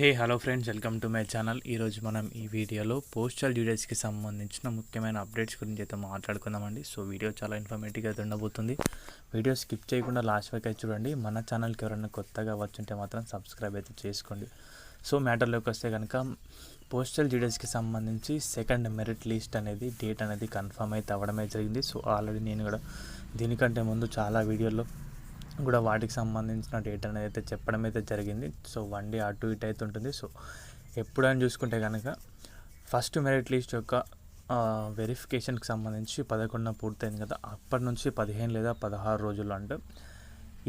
Hey hello friends welcome to my channel. ఈరోజు మనం ఈ వీడియోలో పోస్టల్ డ్యూటీస్కి సంబంధించిన ముఖ్యమైన అప్డేట్స్ గురించి అయితే మాట్లాడుకుందామండి. సో వీడియో చాలా ఇన్ఫర్మేటివ్గా అయితే ఉండబోతుంది. వీడియో స్కిప్ చేయకుండా లాస్ట్ వరకు అయితే చూడండి. మన ఛానల్కి ఎవరైనా కొత్తగా వచ్చుంటే మాత్రం సబ్స్క్రైబ్ అయితే చేసుకోండి. సో మ్యాటర్లోకి వస్తే కనుక పోస్టల్ డ్యూటీస్కి సంబంధించి సెకండ్ మెరిట్ లిస్ట్ అనేది డేట్ అనేది కన్ఫర్మ్ అయితే అవ్వడమే జరిగింది. సో ఆల్రెడీ నేను కూడా దీనికంటే ముందు చాలా వీడియోల్లో కూడా వాటికి సంబంధించిన డేట్ అనేది అయితే చెప్పడం అయితే జరిగింది. సో వన్ డే అటు ఇటు అయితే ఉంటుంది. సో ఎప్పుడని చూసుకుంటే కనుక ఫస్ట్ మెరిట్ లిస్ట్ యొక్క వెరిఫికేషన్కి సంబంధించి పదకొండున పూర్తయింది కదా అప్పటి నుంచి పదిహేను లేదా పదహారు రోజులు అంటే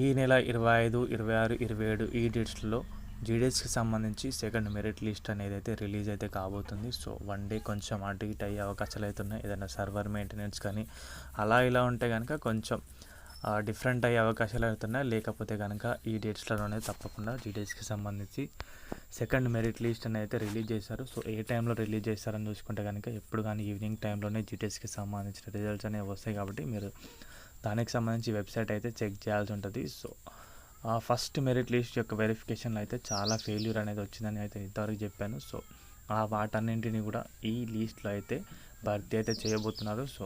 ఈ నెల ఇరవై ఐదు ఇరవై ఆరు ఇరవై ఏడు ఈ డేట్స్లో జీడీఎస్కి సంబంధించి సెకండ్ మెరిట్ లిస్ట్ అనేది అయితే రిలీజ్ అయితే కాబోతుంది. సో వన్ డే కొంచెం అటు ఇటు అయ్యే అవకాశాలు అయితే ఉన్నాయి. ఏదైనా సర్వర్ మెయింటెనెన్స్ కానీ అలా ఇలా ఉంటే కనుక కొంచెం డిఫరెంట్ అయ్యే అవకాశాలు అవుతున్నాయి లేకపోతే కనుక ఈ డేట్స్లోనే తప్పకుండా జీడీఎస్కి సంబంధించి సెకండ్ మెరిట్ లిస్ట్ అనేది అయితే రిలీజ్ చేశారు. సో ఏ టైంలో రిలీజ్ చేస్తారని చూసుకుంటే కనుక ఎప్పుడు కానీ ఈవినింగ్ టైంలోనే జీటీఎస్కి సంబంధించిన రిజల్ట్స్ అనేవి వస్తాయి కాబట్టి మీరు దానికి సంబంధించి వెబ్సైట్ అయితే చెక్ చేయాల్సి ఉంటుంది. సో ఫస్ట్ మెరిట్ లిస్ట్ యొక్క వెరిఫికేషన్లో అయితే చాలా ఫెయిల్యూర్ అనేది వచ్చిందని అయితే ఇంతవరకు చెప్పాను. సో ఆ వాటన్నింటినీ కూడా ఈ లిస్ట్లో అయితే భర్తీ అయితే చేయబోతున్నారు. సో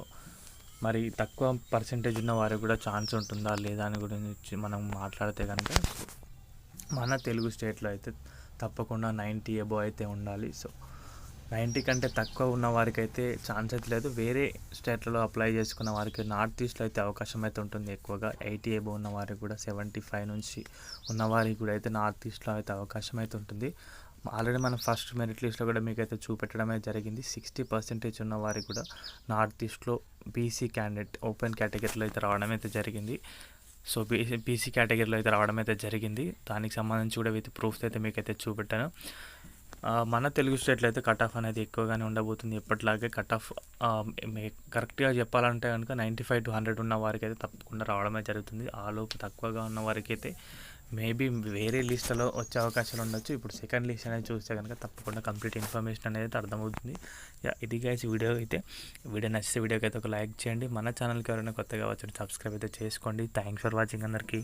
మరి తక్కువ పర్సంటేజ్ ఉన్న వారికి కూడా ఛాన్స్ ఉంటుందా లేదా అని గురించి మనం మాట్లాడితే కనుక మన తెలుగు స్టేట్లో అయితే తప్పకుండా నైంటీ ఎబో అయితే ఉండాలి. సో నైంటీ కంటే తక్కువ ఉన్న వారికి అయితే ఛాన్స్ అయితే లేదు. వేరే స్టేట్లలో అప్లై చేసుకున్న వారికి నార్త్ ఈస్ట్లో అయితే అవకాశం అయితే ఉంటుంది ఎక్కువగా. ఎయిటీ ఎబో ఉన్న వారికి కూడా సెవెంటీ ఫైవ్ నుంచి ఉన్న వారికి కూడా అయితే నార్త్ ఈస్ట్లో అయితే అవకాశం అయితే ఉంటుంది. ఆల్రెడీ మనం ఫస్ట్ మెరిట్ లిస్ట్లో కూడా మీకైతే చూపెట్టడమే జరిగింది. సిక్స్టీ పర్సెంటేజ్ ఉన్న వారికి కూడా నార్త్ ఈస్ట్లో బీసీ క్యాండిడేట్ ఓపెన్ కేటగిరీలో అయితే రావడం అయితే జరిగింది. సో బీసీ బీసీ కేటగిరీలో అయితే రావడం అయితే జరిగింది. దానికి సంబంధించి కూడా విత్ ప్రూఫ్స్ అయితే మీకైతే చూపెట్టాను. మన తెలుగు స్టేట్లో అయితే కట్ ఆఫ్ అనేది ఎక్కువగానే ఉండబోతుంది. ఎప్పటిలాగే కట్ ఆఫ్ కరెక్ట్గా చెప్పాలంటే కనుక నైంటీ ఫైవ్ టు హండ్రెడ్ ఉన్న వారికి అయితే తప్పకుండా రావడమే జరుగుతుంది. ఆలోపు తక్కువగా ఉన్న వారికి అయితే మేబీ వేరే లిస్టులో వచ్చే అవకాశాలు ఉండొచ్చు. ఇప్పుడు సెకండ్ లిస్ట్ అనేది చూస్తే కనుక తప్పకుండా కంప్లీట్ ఇన్ఫర్మేషన్ అనేది అర్థమవుతుంది. ఇది గైస్ వీడియో అయితే. వీడియో నచ్చితే వీడియోకి అయితే ఒక లైక్ చేయండి. మన ఛానల్కి ఎవరైనా కొత్తగా వచ్చి సబ్స్క్రైబ్ అయితే చేసుకోండి. థ్యాంక్స్ ఫర్ వాచింగ్ అందరికీ.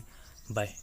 బాయ్